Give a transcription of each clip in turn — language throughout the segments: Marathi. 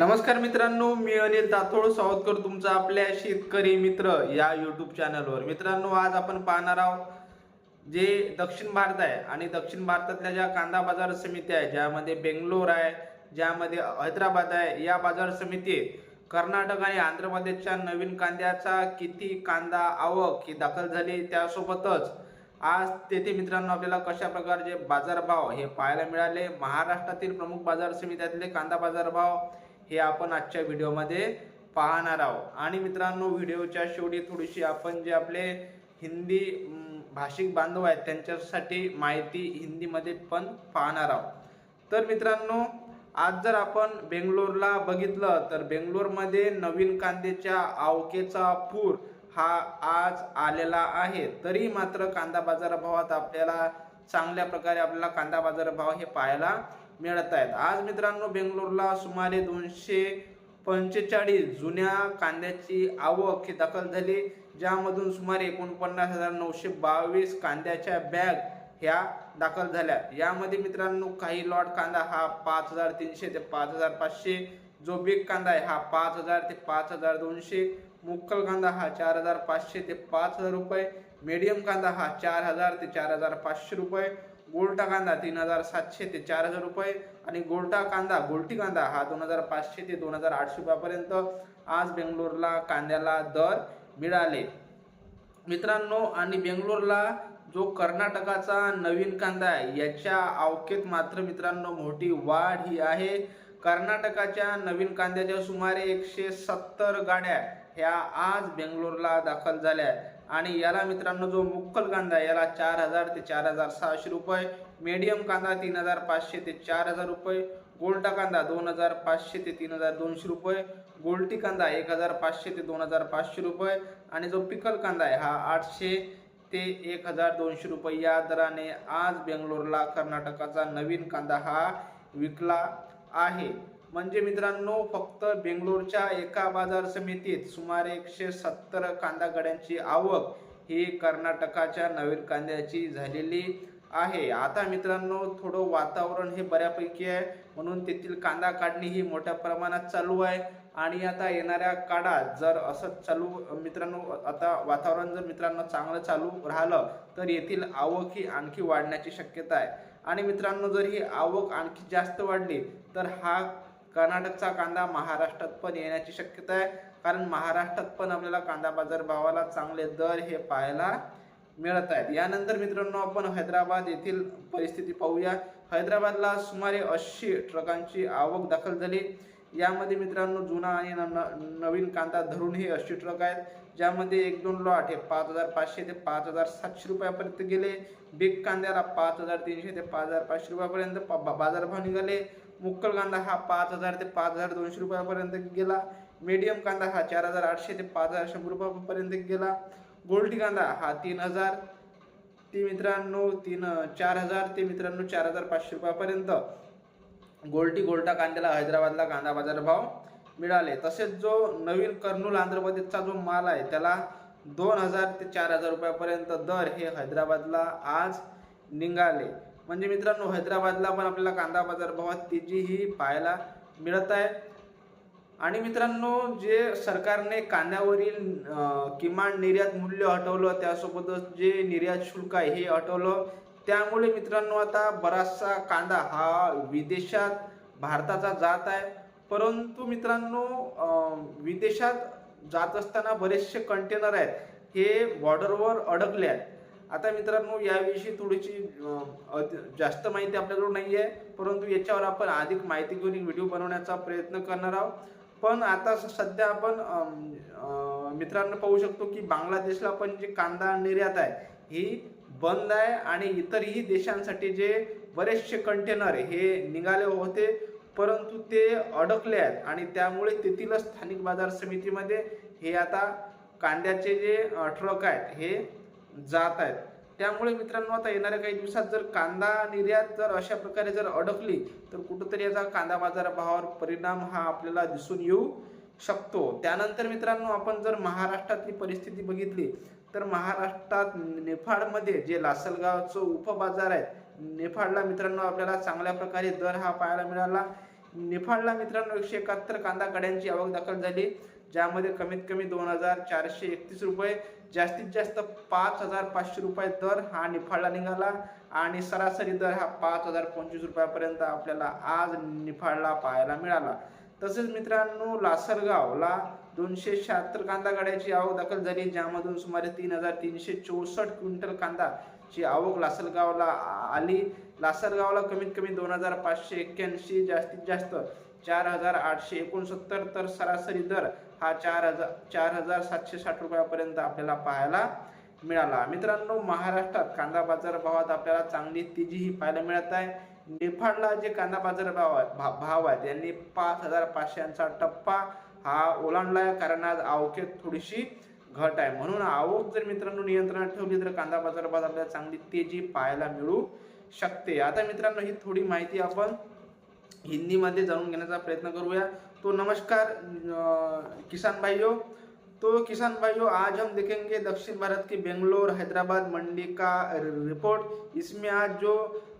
नमस्कार मित्रांनो मी अनिल तातोड. स्वागत तुमचा आपल्या शेतकरी मित्र या यूट्यूब चॅनलवर मित्रांनो आज आपण पाहणार आहोत जे दक्षिण भारत आहे आणि दक्षिण भारतातल्या ज्या कांदा बाजार समित्या आहे ज्यामध्ये बेंगलोर आहे ज्यामध्ये हैदराबाद आहे या बाजार समितीत कर्नाटक आणि आंध्र प्रदेशच्या नवीन कांद्याचा किती कांदा आवक ही दाखल झाली त्यासोबतच आज तेथे मित्रांनो आपल्याला कशा प्रकारचे बाजारभाव हे पाहायला मिळाले. महाराष्ट्रातील प्रमुख बाजार समित्यातले कांदा बाजारभाव हे आपण आजच्या व्हिडिओमध्ये पाहणार आहोत. आणि मित्रांनो व्हिडिओच्या शेवटी थोडीशी आपण जे आपले हिंदी भाषिक बांधव आहेत त्यांच्यासाठी माहिती हिंदीमध्ये पण पाहणार आहोत. तर मित्रांनो आज जर आपण बेंगलोरला बघितलं तर बेंगलोरमध्ये नवीन कांद्याच्या आवकेचा पूर हा आज आलेला आहे. तरी मात्र कांदा बाजारभावात आपल्याला चांगल्या प्रकारे आपल्याला कांदा बाजारभाव हे पाहायला मिळत आहेत आज मित्रांनो बेंगलोरला सुमारे दोनशे पंचेचाळीस जुन्या कांद्याची आवक ही दाखल झाली ज्यामधून सुमारे एकोणपन्नास हजार नऊशे बावीस कांद्याच्या बॅग ह्या दाखल झाल्या. यामध्ये मित्रांनो काही लॉट कांदा हा पाच हजार तीनशे ते पाच हजार पाचशे जो बिग कांदा आहे हा पाच हजार ते पाच हजार दोनशे मुक्कल कांदा हा चार हजार पाचशे ते पाच हजार रुपये मीडियम कांदा हा चार हजार ते चार हजार पाचशे रुपये गोल्टा कांदा तीन हजार सातशे ते चार हजार रुपये आणि गोल्टा कांदा गोल्टी कांदा हा दोन हजार पाचशे ते दोन हजार आठशे रुपयापर्यंत आज बेंगलोरला कांद्याला दर मिळाले. मित्रांनो आणि बेंगलोरला जो कर्नाटकाचा नवीन कांदा आहे याच्या आवकेत मात्र मित्रांनो मोठी वाढ ही आहे. कर्नाटकाच्या नवीन कांद्याच्या सुमारे एकशे सत्तर गाड्या ह्या आज बेंगलोरला दाखल झाल्या. आणि याला मित्रांनो जो मुक्कल कांदा आहे, याला चार हजार ते चार हजार सहाशे रुपये मीडियम कांदा तीन हजार पाचशे ते चार हजार रुपये गोल्टा कांदा दोन हजार पाचशे ते तीन हजार दोनशे रुपये गोल्टी कांदा एक हजार पाचशे ते दोन हजार पाचशे रुपये आणि जो पिकल कांदा आहे हा आठशे ते एक हजार दोनशे रुपये. या दराने आज बेंगलोरला कर्नाटकाचा नवीन कांदा हा विकला आहे. म्हणजे मित्रांनो फक्त बेंगलोरच्या एका बाजार समितीत सुमारे एकशे सत्तर कांदा गड्यांची आवक ही कर्नाटकाच्या नवीन कांद्याची झालेली आहे. आता मित्रांनो थोडं वातावरण हे बऱ्यापैकी आहे म्हणून तेथील कांदा काढणी ही मोठ्या प्रमाणात चालू आहे. आणि आता येणाऱ्या काळात जर असं चालू मित्रांनो आता वातावरण जर मित्रांनो चांगलं चालू राहिलं तर येथील आवक ही आणखी वाढण्याची शक्यता आहे. आणि मित्रांनो जर ही आवक आणखी जास्त वाढली तर हा कर्नाटकचा कांदा महाराष्ट्रात पण येण्याची शक्यता आहे. कारण महाराष्ट्रात पण आपल्याला कांदा बाजार भावाला चांगले दर हे पाहायला मिळत आहेत. यानंतर मित्रांनो आपण हैदराबाद येथील परिस्थिती पाहूया. हैदराबादला सुमारे ऐंशी ट्रकांची आवक दाखल झाली. यामध्ये मित्रांनो जुना आणि न- नवीन कांदा धरून हे ऐंशी ट्रक आहेत ज्यामध्ये एक दोन लॉट हे पाच हजार पाचशे ते पाच हजार सातशे रुपयापर्यंत गेले. बिग कांद्याला पाच हजार तीनशे ते पाच हजार पाचशे रुपयापर्यंत प- बा- बाजारभाव निघाले. मुक्कल कांदा हा पाच हजार ते पाच हजार दोनशे रुपयापर्यंत गेला. मीडियम कांदा हा चार हजार आठशे ते पाच हजार शंभर रुपयापर्यंत गेला. गोल्डी कांदा हा तीन हजार ते मित्रांनो तीन चार हजार ते मित्रांनो चार हजार पाचशे रुपयापर्यंत. गोल्टी गोल्टा कांद्याला हैदराबादला कांदा बाजार भाव मिळाले. तसेच जो नवीन कर्नूल आंध्र प्रदेशचा जो माल आहे त्याला दोन हजार ते चार हजार रुपयापर्यंत दर हे हैदराबादला आज निघाले. म्हणजे मित्रांनो हैदराबादला पण आपल्याला कांदा बाजारभावात तेजीही तेजी ही पाहायला मिळत आहे. आणि मित्रांनो जे सरकारने कांद्यावरील किमान निर्यात मूल्य हटवलं त्यासोबतच जे निर्यात शुल्क आहे हे हटवलं. त्यामुळे मित्रांनो आता बराचसा कांदा हा विदेशात भारताचा जात आहे. परंतु मित्रांनो विदेशात जात असताना बरेचसे कंटेनर आहेत हे बॉर्डरवर अडकले आहेत. आता मित्रांनो याविषयी थोडीशी जास्त माहिती आपल्याकडून नाही आहे परंतु याच्यावर आपण अधिक माहिती घेऊन एक व्हिडिओ बनवण्याचा प्रयत्न करणार आहोत. पण आता सध्या आपण मित्रांनो पाहू शकतो की बांगलादेशला पण जे कांदा निर्यात आहे ही बंद आहे आणि इतरही देशांसाठी जे बरेचसे कंटेनर हे निघाले होते परंतु ते अडकले आहेत आणि त्यामुळे तेथील स्थानिक बाजार समितीमध्ये हे आता कांद्याचे जे ट्रक आहेत हे जात आहेत. त्यामुळे मित्रांनो आता येणाऱ्या काही दिवसात जर कांदा निर्यात जर अशा प्रकारे जर अडकली तर कुठंतरी याचा कांदा बाजार भावावर परिणाम हा आपल्याला दिसून येऊ शकतो. त्यानंतर मित्रांनो आपण जर महाराष्ट्रातली परिस्थिती बघितली तर महाराष्ट्रात नेफाडमध्ये जे लासलगावचं उपबाजार आहे नेफाळला मित्रांनो आपल्याला चांगल्या प्रकारे दर हा पाहायला मिळाला. नेफाडला मित्रांनो एकशे एकाहत्तर कांदा कड्यांची आवक दाखल झाली. ज्यामध्ये कमीत कमी दोन हजार चारशे एकतीस रुपये जास्तीत जास्त पाच हजार पाचशे रुपये दर हा निफाडला निघाला आणि सरासरी दर हा पाच हजार पंचवीस रुपयापर्यंत आपल्याला आज निफाडला पाहायला मिळाला. तसेच मित्रांनो लासलगावला दोनशे शहात्तर कांदा गाड्याची आवक दाखल झाली ज्यामधून सुमारे तीन हजार तीनशे चौसष्ट क्विंटल कांदाची आवक लासलगावला आली. लासलगावला कमीत कमी दोन हजार पाचशे एक्क्याऐंशी जास्तीत जास्त चार हजार आठशे एकोणसत्तर तर सरासरी दर हा चार हजार चार हजार सातशे साठ रुपयापर्यंत आपल्याला पाहायला मिळाला. मित्रांनो महाराष्ट्रात कांदा बाजार भावात आपल्याला चांगली तेजीही पाहायला मिळत आहे. निफाडला जे कांदा बाजार भाव आहे भा- भाव आहेत यांनी पाच हजार पाचशेचा टप्पा हा ओलांडला आहे कारण आज आवकेत थोडीशी घट आहे. म्हणून आवक जर मित्रांनो नियंत्रणात ठेवली तर कांदा बाजार भावात आपल्याला चांगली तेजी पाहायला मिळू शकते. आता मित्रांनो ही थोडी माहिती आपण हिंदीमध्ये जाणून घेण्याचा प्रयत्न करूया. तो नमस्कार किसान भाइयों तो किसान भाइयों आज हम देखेंगे दक्षिण भारत की बेंगलोर, हैदराबाद मंडी का रिपोर्ट. इसमें आज जो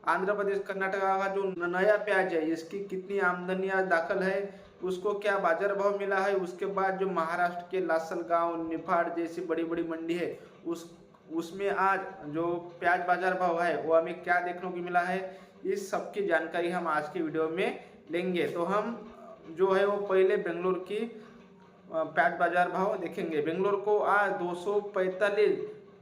आंध्र प्रदेश, कर्नाटका का जो नया प्याज है, इसकी कितनी आमदनी आज दाखिल है, उसको क्या बाज़ार भाव मिला है, उसके बाद जो महाराष्ट्र के लासल गाँव, निफाड़ जैसी बड़ी बड़ी मंडी है, उस, उसमें आज जो प्याज बाज़ार भाव है, वो हमें क्या देखने को मिला है? इस सब की जानकारी हम आज के वीडियो में लेंगे। तो हम जो है वो पहले बेंगलोर की प्याज बाज़ार भाव देखेंगे। बेंगलोर को आज दो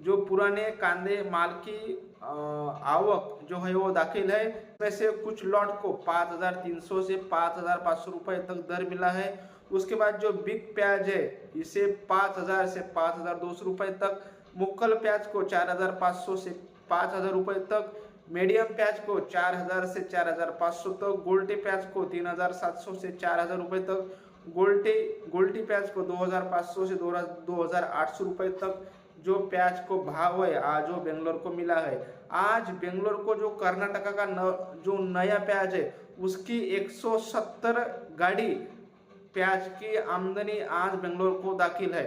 जो पुराने कांदे माल की आवक जो है वो दाखिल है में से कुछ लॉट को 5300 से 5500 रुपए तक दर मिला है। उसके बाद जो बिग प्याज है, इसे 5000 से 5200 रुपए तक, मुक्कल प्याज को 4500 से 5000 रुपए तक मीडियम प्याज को 4000 से 4500 तक गोल्टी प्याज को 3700 से 4000 रुपए तक गोल्टे गोल्टी प्याज को 2500 से 2800 रुपए तक जो प्याज को भाव है आज वो बेंगलोर को मिला है। आज बेंगलोर को जो कर्नाटका का न, जो नया प्याज है उसकी 170 गाड़ी प्याज की आमदनी आज बेंगलोर को दाखिल है।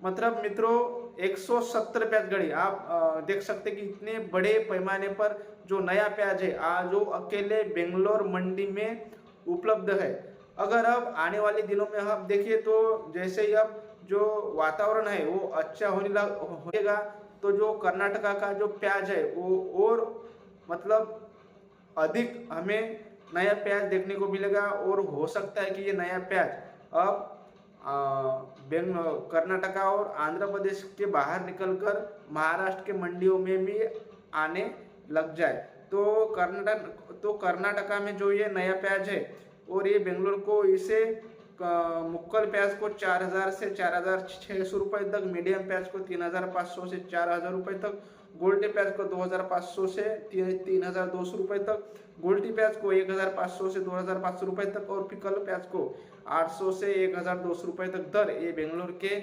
मतलब मित्रों 170 प्याज गाड़ी। आप देख सकते कि इतने बड़े पैमाने पर जो नया प्याज है आज वो अकेले बेंगलोर मंडी में उपलब्ध है। अगर अब आने वाले दिनों में आप देखिए तो जैसे ही अब जो वातावरण है, वो अच्छा होने लग, होएगा तो जो कर्नाटका का जो प्याज है, वो और मतलब अधिक हमें नया प्याज देखने को मिलेगा और हो सकता है कि ये नया प्याज अब बेंग कर्नाटका और आंध्र प्रदेश के बाहर निकलकर महाराष्ट्र के मंडियों में भी आने लग जाए। तो कर्नाटक तो कर्नाटका में जो ये नया प्याज है और ये बेंगलोर को इसे मुक्कल प्याज को चार हजार से चार हजार छः सौ रुपये तक मीडियम प्याज को तीन हजार पाँच सौ से चार हजार तक प्याज को दो हज़ार पाँच सौ से तीन हज़ार दो सौ रुपये तक गोल्टी प्याज को एक हज़ार पाँच सौ से दो हज़ार पाँच सौ रुपये तक और पिकल प्याज को आठ सौ से एक हज़ार दो सौ रुपये तक दर ये बेंगलोर के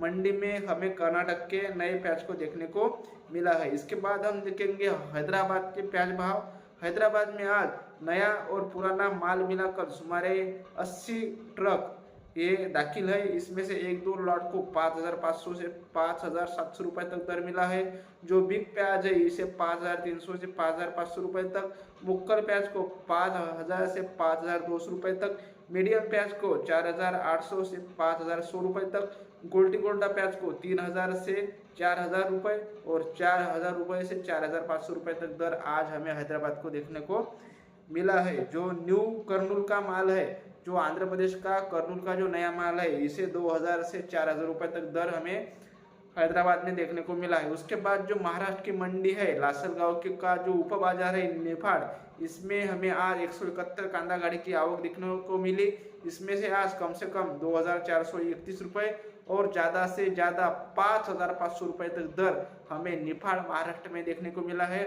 मंडी में हमें कर्नाटक के नए प्याज को देखने को मिला है। इसके बाद हम देखेंगे हैदराबाद के प्याज भाव। हैदराबाद में आज नया और पुराना माल मिलाकर सुमारे 80 ट्रक ये दाखिल है इसमें से एक दो लॉट को 5,500 से 5,700 रुपए तक दर मिला है। जो बिग प्याज है इसे 5,300 से 5,500 रुपए तक मुक्कर प्याज को 5,000 से 5,200 रुपए तक मीडियम प्याज को 4,800 से 5,100 रुपए तक गोल्डी गोल्डा प्याज को 3,000 से 4,000 रुपए और 4,000 रुपए से 4,500 रुपए तक दर आज हमें हैदराबाद को देखने को मिला है। जो न्यू कर्नूल का माल है जो आंध्र प्रदेश का कर्नूल का जो नया माल है, इसे 2000 से 4000 रुपए तक दर हमें हैदराबाद में देखने को मिला है। उसके बाद जो महाराष्ट्र की मंडी है, लासलगांव के का जो उप बाज़ार है, निफाड़, इसमें हमें आज एक सौ इकहत्तर कांदा गाड़ी की आवक देखने को मिली। इसमें से आज कम से कम दो हज़ार चार सौ इकतीस रुपये और ज़्यादा से ज़्यादा पाँच हज़ार पाँच सौ रुपये तक दर हमें निफाड़, महाराष्ट्र में देखने को मिला है।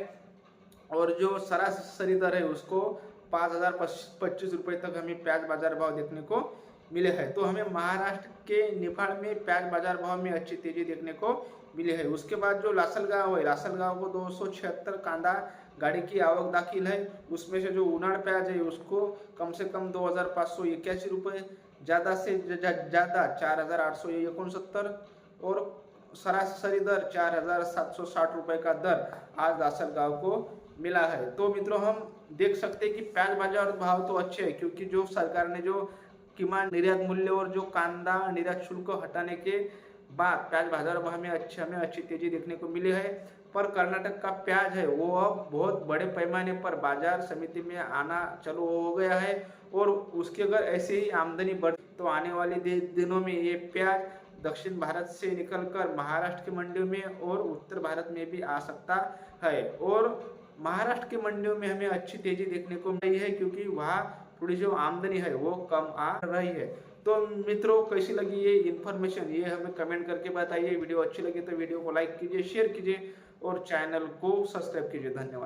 और जो सरासरी दर है, उसको पाँच हज़ार पच्चीस रुपये तक हमें प्याज बाज़ार भाव देखने को मिले हैं। तो हमें महाराष्ट्र के निफाड़ में प्याज बाज़ार भाव में अच्छी तेज़ी देखने को मिली है। उसके बाद जो लासलगांव है लासलगांव को दो सौ छिहत्तर कांदा गाड़ी की आवक दाखिल है। उसमें से जो उनाड़ प्याज है, उसको कम से कम दो हज़ार पाँच सौ इक्यासी रुपये, ज़्यादा से ज़्यादा चार हज़ार आठ सौ इकसत्तर और सरासरी दर चार हज़ार सात सौ साठ रुपये का दर आज लासलगांव को मिला है। तो मित्रों, हम देख सकते हैं कि प्याज बाज़ार भाव तो अच्छे है, क्योंकि जो सरकार ने जो किमान निर्यात मूल्य और जो कांदा निर्यात शुल्क हटाने के बाद प्याज बाज़ार भाव में अच्छे, हमें अच्छी तेज़ी देखने को मिली है। पर कर्नाटक का प्याज है, वो अब बहुत बड़े पैमाने पर बाज़ार समिति में आना चालू हो गया है और उसकी अगर ऐसे ही आमदनी बढ़ तो आने वाले दिनों में ये प्याज दक्षिण भारत से निकलकर महाराष्ट्र की मंडियों में और उत्तर भारत में भी आ सकता है। और महाराष्ट्र की मंडियों में हमें अच्छी तेज़ी देखने को मिली है क्योंकि वहाँ थोड़ी जो आमदनी है, वो कम आ रही है। तो मित्रों, कैसी लगी ये इन्फॉर्मेशन ये हमें कमेंट करके बताइए। वीडियो अच्छी लगी तो वीडियो को लाइक कीजिए शेयर कीजिए और चैनल को सब्सक्राइब कीजिए। धन्यवाद।